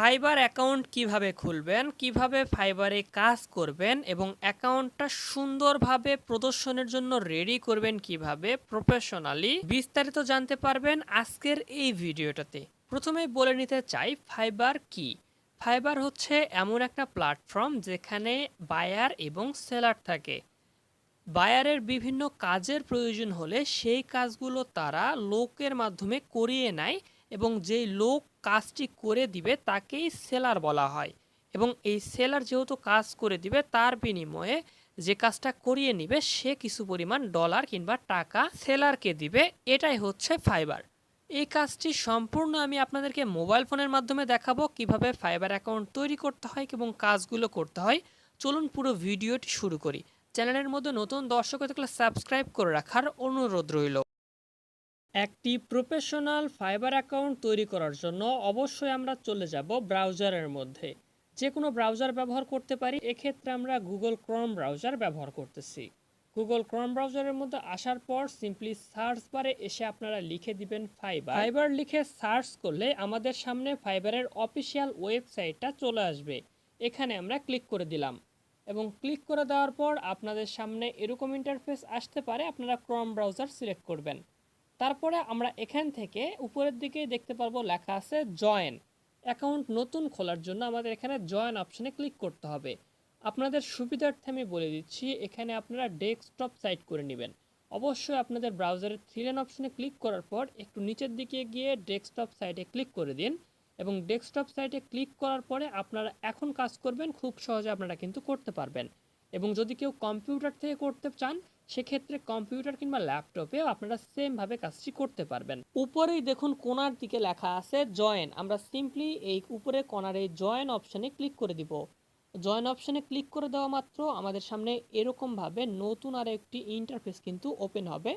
Fibre account কীভাবে খুলবেন, কীভাবে ফাইবারে কাজ করবেন এবং অ্যাকাউন্টটা সুন্দরভাবে প্রদর্শনের জন্য রেডি করবেন কীভাবে প্রফেশনালি বিস্তারিত জানতে পারবেন আজকের এই ভিডিওটাতে। প্রথমেই বলে নিতে চাই, ফাইবার কি? ফাইবার হচ্ছে এমন একটা প্ল্যাটফর্ম যেখানে বায়ার এবং সেলার থাকে। বায়ারের বিভিন্ন কাজের প্রয়োজন হলে সেই কাজগুলো তারা লোকের মাধ্যমে করিয়ে নেয় এবং যেই লোক কাজটি করে দিবে তাকেই সেলার বলা হয়। এবং এই সেলার যেহেতু কাজ করে দিবে, তার বিনিময়ে যে কাজটা করিয়ে নিবে, সে কিছু পরিমাণ ডলার কিংবা টাকা সেলারকে দিবে। এটাই হচ্ছে ফাইবার এই কাজটি সম্পূর্ণ আমি আপনাদেরকে মোবাইল ফোনের মাধ্যমে দেখাবো, কীভাবে ফাইবার অ্যাকাউন্ট তৈরি করতে হয় এবং কাজগুলো করতে হয়। চলুন পুরো ভিডিওটি শুরু করি। চ্যানেলের মধ্যে নতুন দর্শক থাকলে সাবস্ক্রাইব করে রাখার অনুরোধ রইল। একটি প্রফেশনাল ফাইবার অ্যাকাউন্ট তৈরি করার জন্য অবশ্যই আমরা চলে যাব ব্রাউজারের মধ্যে। যে কোনো ব্রাউজার ব্যবহার করতে পারি। এক্ষেত্রে আমরা গুগল ক্রম ব্রাউজার ব্যবহার করতেছি। গুগল ক্রম ব্রাউজারের মধ্যে আসার পর সিম্পলি সার্চ বারে এসে আপনারা লিখে দিবেন ফাইবার। ফাইবার লিখে সার্চ করলে আমাদের সামনে ফাইবারের অফিসিয়াল ওয়েবসাইটটা চলে আসবে। এখানে আমরা ক্লিক করে দিলাম। এবং ক্লিক করে দেওয়ার পর আপনাদের সামনে এরকম ইন্টারফেস আসতে পারে। আপনারা ক্রম ব্রাউজার সিলেক্ট করবেন। তারপরে আমরা এখান থেকে উপরের দিকে দেখতে পারব লেখা আছে জয়েন অ্যাকাউন্ট নতুন খোলার জন্য আমাদের এখানে জয়েন অপশনে ক্লিক করতে হবে। আপনাদের সুবিধার্থে আমি বলে দিচ্ছি, এখানে আপনারা ডেস্কটপ সাইট করে নেবেন। অবশ্যই আপনাদের ব্রাউজারের থ্রি লাইন অপশনে ক্লিক করার পর একটু নিচের দিকে গিয়ে ডেস্কটপ সাইটে ক্লিক করে দিন এবং ডেস্কটপ সাইটে ক্লিক করার পরে আপনারা এখন কাজ করবেন, খুব সহজে আপনারা কিন্তু করতে পারবেন। এবং যদি কেউ কম্পিউটার থেকে করতে চান সেক্ষেত্রে কম্পিউটার কিংবা ল্যাপটপেও আপনারা সেমভাবে কাজটি করতে পারবেন। উপরেই দেখুন কোনার দিকে লেখা আছে জয়েন আমরা সিম্পলি এই উপরে কোনার এই জয়েন অপশনে ক্লিক করে দিব। জয়েন অপশনে ক্লিক করে দেওয়া মাত্র আমাদের সামনে এরকমভাবে নতুন আর একটি ইন্টারফেস কিন্তু ওপেন হবে।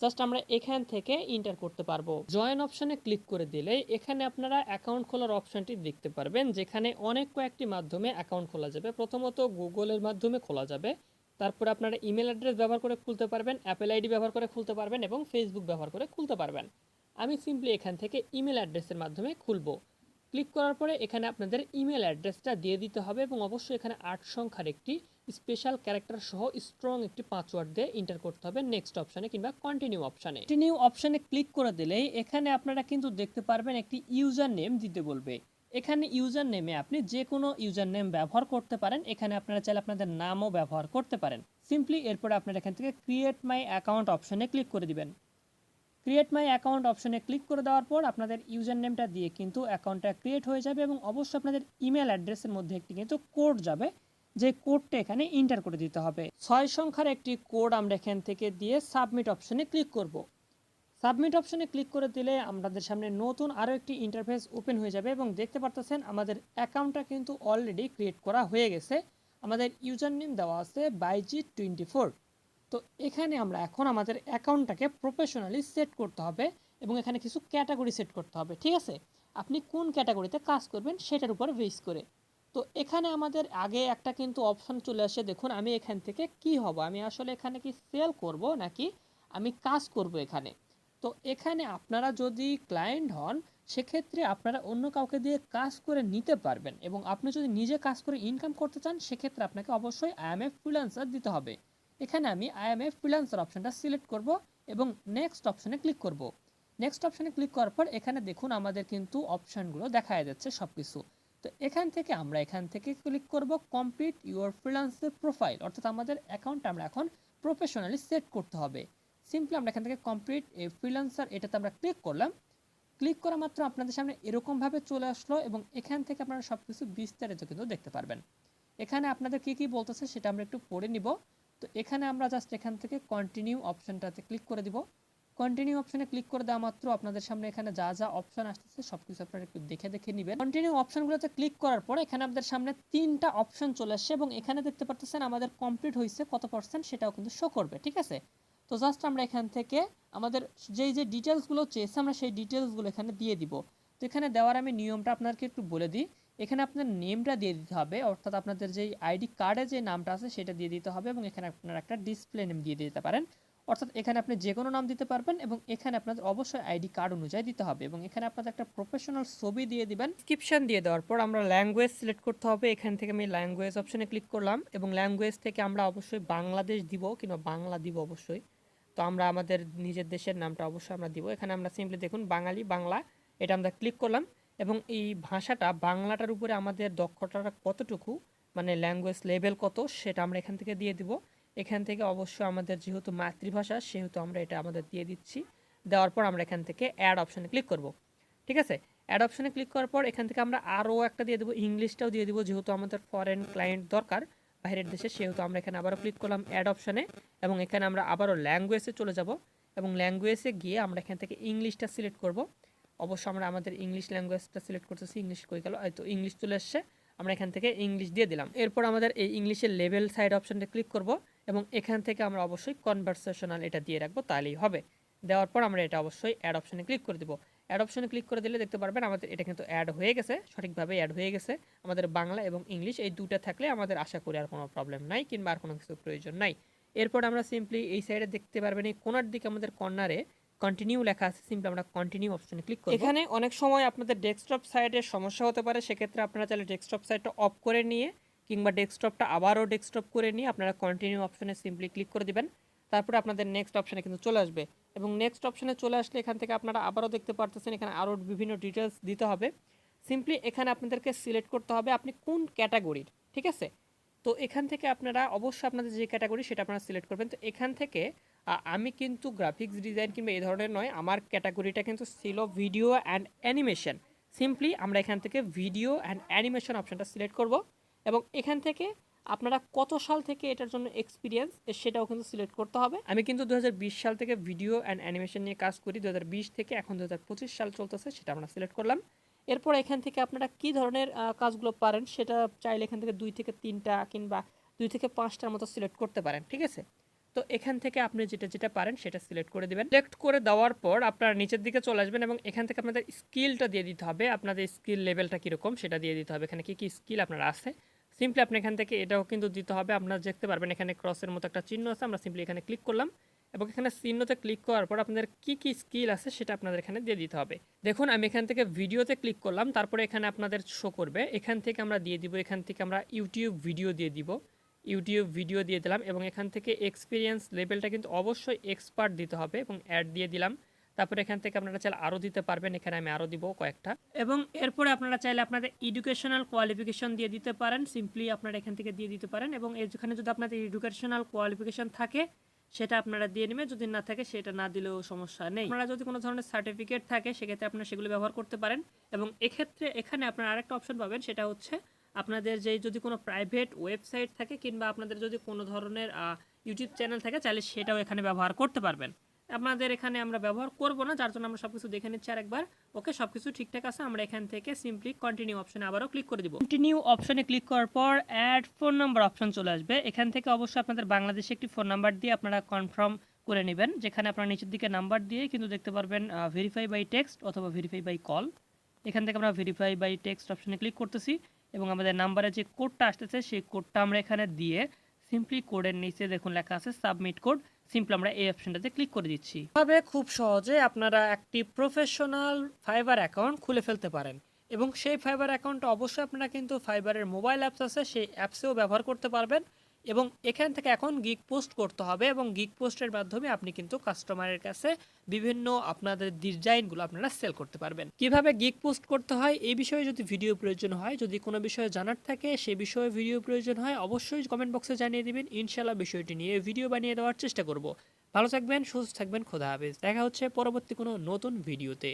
জাস্ট আমরা এখান থেকে ইন্টার করতে পারব। জয়েন অপশনে ক্লিক করে দিলে এখানে আপনারা অ্যাকাউন্ট খোলার অপশনটি দেখতে পারবেন, যেখানে অনেক কয়েকটি মাধ্যমে অ্যাকাউন্ট খোলা যাবে। প্রথমত গুগলের মাধ্যমে খোলা যাবে। তারপরে আপনারা ইমেল অ্যাড্রেস ব্যবহার করে খুলতে পারবেন অ্যাপেল আইডি ব্যবহার করে খুলতে পারবেন এবং ফেসবুক ব্যবহার করে খুলতে পারবেন। আমি সিম্পলি এখান থেকে ইমেল অ্যাড্রেসের মাধ্যমে খুলবো। ক্লিক করার পরে এখানে আপনাদের ইমেল অ্যাড্রেসটা দিয়ে দিতে হবে এবং অবশ্যই এখানে আট সংখ্যার একটি স্পেশাল ক্যারেক্টার সহ স্ট্রং একটি পাসওয়ার্ড দিয়ে এন্টার করতে হবে নেক্সট অপশানে কিংবা কন্টিনিউ অপশানে কন্টিনিউ অপশানে ক্লিক করে দিলেই এখানে আপনারা কিন্তু দেখতে পারবেন একটি ইউজার নেম দিতে বলবে। এখানে ইউজার নেমে আপনি যে কোনো ইউজার নেম ব্যবহার করতে পারেন। এখানে আপনারা চাইলে আপনাদের নামও ব্যবহার করতে পারেন। সিম্পলি এরপরে আপনারা এখান থেকে ক্রিয়েট মাই অ্যাকাউন্ট অপশনে ক্লিক করে দিবেন। ক্রিয়েট মাই অ্যাকাউন্ট অপশনে ক্লিক করে দেওয়ার পর আপনাদের ইউজার নেমটা দিয়ে কিন্তু অ্যাকাউন্টটা ক্রিয়েট হয়ে যাবে এবং অবশ্যই আপনাদের ইমেল অ্যাড্রেসের মধ্যে একটি কিন্তু কোড যাবে। যে কোডটা এখানে এন্টার করে দিতে হবে। ছয় সংখ্যার একটি কোড আমরা এখান থেকে দিয়ে সাবমিট অপশনে ক্লিক করব। সাবমিট অপশনে ক্লিক করে দিলে আমাদের সামনে নতুন আরও একটি ইন্টারফেস ওপেন হয়ে যাবে এবং দেখতে পারতেছেন আমাদের অ্যাকাউন্টটা কিন্তু অলরেডি ক্রিয়েট করা হয়ে গেছে। আমাদের ইউজার নেম দেওয়া আছে বাইজি টোয়েন্টি ফোর তো এখানে আমরা এখন আমাদের অ্যাকাউন্টটাকে প্রফেশনালি সেট করতে হবে এবং এখানে কিছু ক্যাটাগরি সেট করতে হবে, ঠিক আছে? আপনি কোন ক্যাটাগরিতে কাজ করবেন সেটার উপর বেস করে। তো এখানে আমাদের আগে একটা কিন্তু অপশন চলে আসে, দেখুন আমি এখান থেকে কি হব? আমি আসলে এখানে কি সেল করব নাকি আমি কাজ করব এখানে? তো এখানে আপনারা যদি ক্লায়েন্ট হন, সেক্ষেত্রে আপনারা অন্য কাউকে দিয়ে কাজ করে নিতে পারবেন এবং আপনি যদি নিজে কাজ করে ইনকাম করতে চান, সেক্ষেত্রে আপনাকে অবশ্যই আইএমএফ ফ্রিল্যান্সার দিতে হবে। এখানে আমি আইএমএফ ফ্রিল্যান্সার অপশনটা সিলেক্ট করব এবং নেক্সট অপশানে ক্লিক করব। নেক্সট অপশানে ক্লিক করার পর এখানে দেখুন আমাদের কিন্তু অপশানগুলো দেখা যাচ্ছে সব কিছু তো এখান থেকে আমরা এখান থেকে ক্লিক করব কমপ্লিট ইউর ফ্রিল্যান্সের প্রোফাইল অর্থাৎ আমাদের অ্যাকাউন্ট আমরা এখন প্রফেশনালি সেট করতে হবে। সিম্পলি আমরা এখান থেকে কমপ্লিট এ ফ্রিল্যান্সার এটাতে আমরা ক্লিক করলাম। ক্লিক করা মাত্র আপনাদের সামনে এরকমভাবে চলে আসলো এবং এখান থেকে আপনারা সব কিছু বিস্তারিত কিন্তু দেখতে পারবেন। এখানে আপনাদের কি কি বলতেছে সেটা আমরা একটু পড়ে নিব। তো এখানে আমরা জাস্ট এখান থেকে কন্টিনিউ অপশনটাতে ক্লিক করে দিব। কন্টিনিউ অপশনে ক্লিক করে দেওয়া মাত্র আপনাদের সামনে এখানে যা যা অপশন আসতেছে সব কিছু আপনারা একটু দেখে দেখে নেবেন। কন্টিনিউ অপশনগুলোতে ক্লিক করার পর এখানে আপনাদের সামনে তিনটা অপশন চলে আসছে এবং এখানে দেখতে পাচ্ছেন আমাদের কমপ্লিট হয়েছে কত পার্সেন্ট সেটাও কিন্তু শো করবে, ঠিক আছে? তো জাস্ট আমরা এখান থেকে আমাদের যেই যে ডিটেলসগুলো চেয়েছে, আমরা সেই ডিটেলসগুলো এখানে দিয়ে দিব। তো এখানে দেওয়ার আমি নিয়মটা আপনাকে একটু বলে দিই। এখানে আপনার নেমটা দিয়ে দিতে হবে, অর্থাৎ আপনাদের যেই আইডি কার্ডে যে নামটা আছে, সেটা দিয়ে দিতে হবে এবং এখানে আপনারা একটা ডিসপ্লে নেম দিয়ে দিতে পারেন। অর্থাৎ এখানে আপনি যে কোনো নাম দিতে পারবেন এবং এখানে আপনাদের অবশ্যই আইডি কার্ড অনুযায়ী দিতে হবে এবং এখানে আপনাদের একটা প্রফেশনাল ছবি দিয়ে দিবেন। ডিসক্রিপশন দিয়ে দেওয়ার পর আমরা ল্যাঙ্গুয়েজ সিলেক্ট করতে হবে। এখান থেকে আমি ল্যাঙ্গুয়েজ অপশনে ক্লিক করলাম এবং ল্যাঙ্গুয়েজ থেকে আমরা অবশ্যই বাংলাদেশ দিব কিংবা বাংলা দিব অবশ্যই। তো আমরা আমাদের নিজের দেশের নামটা অবশ্যই আমরা দিব। এখানে আমরা সিম্পলি দেখুন বাঙালি, বাংলা, এটা আমরা ক্লিক করলাম এবং এই ভাষাটা বাংলাটার উপরে আমাদের দক্ষতাটা কতটুকু মানে ল্যাঙ্গুয়েজ লেভেল কত, সেটা আমরা এখান থেকে দিয়ে দিব। এখান থেকে অবশ্যই আমাদের যেহেতু মাতৃভাষা, সেহেতু আমরা এটা আমাদের দিয়ে দিচ্ছি। দেওয়ার পর আমরা এখান থেকে অ্যাড অপশানে ক্লিক করব। ঠিক আছে? অ্যাড অপশানে ক্লিক করার পর এখান থেকে আমরা আরও একটা দিয়ে দেবো ইংলিশটাও দিয়ে দেবো যেহেতু আমাদের ফরেন ক্লায়েন্ট দরকার। বাইরের দেশে, সেহেতু আমরা এখানে আবারও ক্লিক করলাম অ্যাড অপশানে এবং এখানে আমরা আবারও ল্যাঙ্গুয়েজে চলে যাব এবং ল্যাঙ্গুয়েজে গিয়ে আমরা এখান থেকে ইংলিশটা সিলেক্ট করব। অবশ্য আমরা আমাদের ইংলিশ ল্যাঙ্গুয়েজটা সিলেক্ট করতেছি ইংলিশ কই গেল? এই তো ইংলিশ চলে এসছে, আমরা এখান থেকে ইংলিশ দিয়ে দিলাম। এরপর আমাদের এই ইংলিশের লেভেল সাইড অপশনটা ক্লিক করব এবং এখান থেকে আমরা অবশ্যই কনভারসেশনাল এটা দিয়ে রাখব, তাহলেই হবে। দেওয়ার পর আমরা এটা অবশ্যই অ্যাড অপশনে ক্লিক করে দেবো। অ্যাড অপশনে ক্লিক করে দিলে দেখতে পারবেন আমাদের এটা কিন্তু অ্যাড হয়ে গেছে, সঠিকভাবে অ্যাড হয়ে গেছে। আমাদের বাংলা এবং ইংলিশ এই দুটা থাকলে আমাদের আশা করি আর কোনো প্রবলেম নাই কিংবা আর কোনো কিছু প্রয়োজন নাই। এরপর আমরা সিম্পলি এই সাইডে দেখতে পারবেন, এই কোনার দিকে আমাদের কর্নারে কন্টিনিউ লেখা আছে। সিম্পলি আমরা কন্টিনিউ অপশনে ক্লিক করব। এখানে অনেক সময় আপনাদের ডেস্কটপ সাইডে সমস্যা হতে পারে, সেক্ষেত্রে আপনারা চাইলে ডেস্কটপ সাইডটা অফ করে নিয়ে কিংবা ডেস্কটপটা আবারও ডেস্কটপ করে নিয়ে আপনারা কন্টিনিউ অপশনে সিম্পলি ক্লিক করে দিবেন। তারপরে আপনাদের নেক্সট অপশানে কিন্তু চলে আসবে। এবং নেক্সট অপশানে চলে আসলে এখান থেকে আপনারা আবারও দেখতে পারতেছেন, এখানে আরও বিভিন্ন ডিটেলস দিতে হবে। সিম্পলি এখানে আপনাদেরকে সিলেক্ট করতে হবে আপনি কোন ক্যাটাগরির ঠিক আছে? তো এখান থেকে আপনারা অবশ্যই আপনাদের যে ক্যাটাগরি সেটা আপনারা সিলেক্ট করবেন। তো এখান থেকে আমি কিন্তু গ্রাফিক্স ডিজাইন কিংবা এই ধরনের নয়, আমার ক্যাটাগরিটা কিন্তু ছিল ভিডিও অ্যান্ড অ্যানিমেশন সিম্পলি আমরা এখান থেকে ভিডিও অ্যান্ড অ্যানিমেশন অপশনটা সিলেক্ট করব। এবং এখান থেকে আপনারা কত সাল থেকে এটার জন্য এক্সপিরিয়েন্স সেটাও কিন্তু সিলেক্ট করতে হবে। আমি কিন্তু দু হাজার বিশ সাল থেকে ভিডিও অ্যান্ড অ্যানিমেশন নিয়ে কাজ করি দু হাজার বিশ থেকে এখন দু হাজার পঁচিশ সাল চলতেছে সেটা আমরা সিলেক্ট করলাম। এরপর এখান থেকে আপনারা কি ধরনের কাজগুলো পারেন সেটা চাইলে এখান থেকে দুই থেকে তিনটা কিংবা দুই থেকে পাঁচটার মতো সিলেক্ট করতে পারেন ঠিক আছে? তো এখান থেকে আপনি যেটা যেটা পারেন সেটা সিলেক্ট করে দিবেন। সিলেক্ট করে দেওয়ার পর আপনারা নিচের দিকে চলে আসবেন এবং এখান থেকে আপনাদের স্কিলটা দিয়ে দিতে হবে। আপনাদের স্কিল লেভেলটা কীরকম সেটা দিয়ে দিতে হবে। এখানে কী কী স্কিল আপনার আছে? সিম্পলি আপনি এখান থেকে এটাও কিন্তু দিতে হবে। আপনারা দেখতে পারবেন এখানে ক্রসের মতো একটা চিহ্ন আছে। আমরা সিম্পলি এখানে ক্লিক করলাম এবং এখানে চিহ্নতে ক্লিক করার পর আপনাদের কি কি স্কিল আছে সেটা আপনাদের এখানে দিয়ে দিতে হবে। দেখুন, আমি এখান থেকে ভিডিওতে ক্লিক করলাম। তারপরে এখানে আপনাদের শো করবে। এখান থেকে আমরা দিয়ে দিব, এখান থেকে আমরা ইউটিউব ভিডিও দিয়ে দিব। ইউটিউব ভিডিও দিয়ে দিলাম এবং এখান থেকে এক্সপিরিয়েন্স লেভেলটা কিন্তু অবশ্যই এক্সপার্ট দিতে হবে এবং অ্যাড দিয়ে দিলাম। তারপরে এখান থেকে আপনারা চাইলে আরও দিতে পারবেন, এখানে আমি আরও দিব কয়েকটা। এবং এরপরে আপনারা চাইলে আপনাদের এডুকেশনাল কোয়ালিফিকেশন দিয়ে দিতে পারেন সিম্পলি আপনারা এখান থেকে দিয়ে দিতে পারেন এবং এখানে যদি আপনাদের এডুকেশনাল কোয়ালিফিকেশন থাকে, সেটা আপনারা দিয়ে নেবেন, যদি না থাকে সেটা না দিলেও সমস্যা নেই। আপনারা যদি কোনো ধরনের সার্টিফিকেট থাকে, সেক্ষেত্রে আপনারা সেগুলো ব্যবহার করতে পারেন এবং এক্ষেত্রে এখানে আপনারা আরেকটা অপশন পাবেন, সেটা হচ্ছে আপনাদের যে যদি কোনো প্রাইভেট ওয়েবসাইট থাকে কিংবা আপনাদের যদি কোনো ধরনের ইউটিউব চ্যানেল থাকে, চাইলে সেটাও এখানে ব্যবহার করতে পারবেন। আপনাদের এখানে আমরা ব্যবহার করব না, যার জন্য আমরা সবকিছু দেখে নিচ্ছি আরেকবার। ওকে, সবকিছু ঠিকঠাক আছে? আমরা এখান থেকে সিম্পলি কন্টিনিউ অপশনে আবারও ক্লিক করে দিব। কন্টিনিউ অপশনে ক্লিক করার পর অ্যাড ফোন নাম্বার অপশন চলে আসবে। এখান থেকে অবশ্যই আপনাদের বাংলাদেশে একটি ফোন নাম্বার দিয়ে আপনারা কনফার্ম করে নেবেন। যেখানে আপনারা নিচের দিকে নাম্বার দিয়ে কিন্তু দেখতে পারবেন ভেরিফাই বাই টেক্সট অথবা ভেরিফাই বাই কল এখান থেকে আমরা ভেরিফাই বাই টেক্সট অপশনে ক্লিক করতেছি এবং আমাদের নাম্বারে যে কোডটা আসতেছে, সেই কোডটা আমরা এখানে দিয়ে সিম্পলি কোডের নিচে দেখুন লেখা আছে সাবমিট কোড সিম্পলি আমরা এই অপশনটাতে ক্লিক করে দিচ্ছি। তবে খুব সহজে আপনারা একটি প্রফেশনাল ফাইবার অ্যাকাউন্ট খুলে ফেলতে পারেন এবং সেই ফাইবার অ্যাকাউন্ট অবশ্যই আপনারা কিন্তু ফাইবারের মোবাইল অ্যাপস আছে, সেই অ্যাপসেও ব্যবহার করতে পারবেন। এবং এখান থেকে এখন গিগ পোস্ট করতে হবে এবং গিগ পোস্টের মাধ্যমে আপনি কিন্তু কাস্টমারের কাছে বিভিন্ন আপনাদের ডিজাইনগুলো আপনারা সেল করতে পারবেন। কীভাবে গিগ পোস্ট করতে হয়? এই বিষয়ে যদি ভিডিও প্রয়োজন হয়, যদি কোনো বিষয়ে জানার থাকে, সে বিষয়ে ভিডিও প্রয়োজন হয়, অবশ্যই কমেন্ট বক্সে জানিয়ে দিবেন। ইনশাল্লাহ বিষয়টি নিয়ে ভিডিও বানিয়ে দেওয়ার চেষ্টা করব। ভালো থাকবেন, সুস্থ থাকবেন, খোদা হাফেজ। দেখা হচ্ছে পরবর্তী কোনো নতুন ভিডিওতে